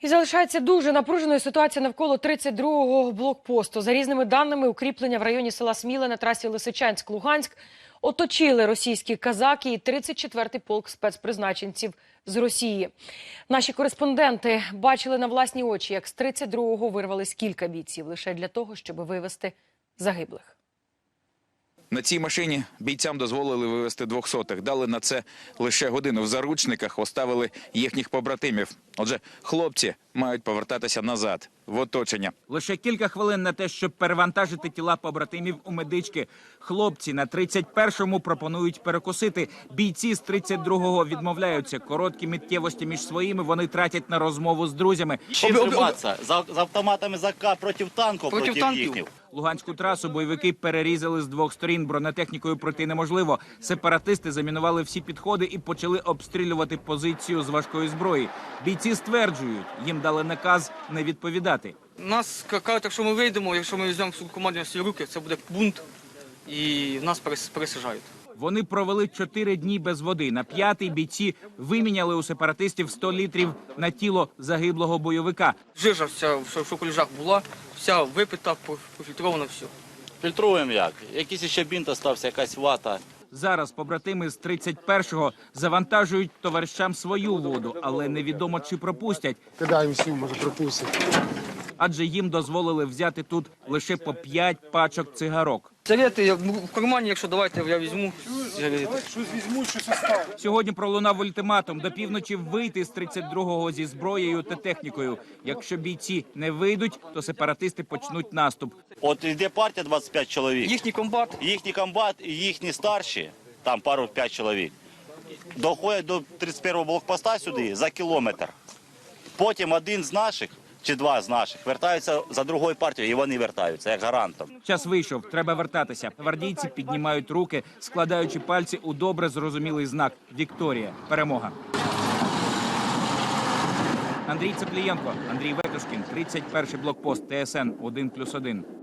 І залишається дуже напруженою ситуація навколо 32-го блокпосту. За різними даними, укріплення в районі села Сміле на трасі Лисичанськ-Луганськ оточили російські казаки і 34-й полк спецпризначенців з Росії. Наші кореспонденти бачили на власні очі, як з 32-го вирвались кілька бійців лише для того, щоб вивезти загиблих. На цій машині бійцям дозволили вивезти двохсотих. Дали на це лише годину. В заручниках оставили їхніх побратимів. Отже, хлопці мають повертатися назад в оточення. Лише кілька хвилин на те, щоб перевантажити тіла побратимів у медички. Хлопці на 31-му пропонують перекусити. Бійці з 32-го відмовляються. Короткі миттєвості між своїми вони тратять на розмову з друзями. Чим триматися? За, з автоматами ЗАК проти танків, Проти проти, танків. їхніх. Луганську трасу бойовики перерізали з двох сторін. Бронетехнікою пройти неможливо. Сепаратисти замінували всі підходи і почали обстрілювати позицію з важкої зброї. Бійці стверджують, їм дали наказ не відповідати. Нас кажуть, якщо ми вийдемо, якщо ми візьмемо всю команду на свої руки, це буде бунт і нас перес- пересаджають. Вони провели чотири дні без води. На п'ятий бійці виміняли у сепаратистів 100 літрів на тіло загиблого бойовика. Жижа вся, в коліжах була, вся випита, по- пофільтрована, все. Фільтруємо як. Якийсь ще бінт остався, якась вата. Зараз побратими з 31-го завантажують товаришам свою воду, але невідомо чи пропустять, Кидаємо всю, може пропустити. Адже їм дозволили взяти тут лише по 5 пачок цигарок. Сигарети я- ну, в кармані, якщо давайте, я візьму сигарети. Сьогодні пролунав ультиматум до півночі вийти з 32-го зі зброєю та технікою. Якщо бійці не вийдуть, то сепаратисти почнуть наступ. От йде партія 25 чоловік. Їхній комбат, Їхній комбат і їхні старші, там пару 5 чоловік, доходять до 31-го блокпоста сюди за кілометр. Потім один з наших чи два з наших вертаються за другою партією, і вони вертаються як гарантом. Час вийшов, треба вертатися. Гвардійці піднімають руки, складаючи пальці у добре зрозумілий знак Вікторія. Перемога. Андрій Цеплієнко, Андрій Ветушкін, 31-й блокпост ТСН 1+,1.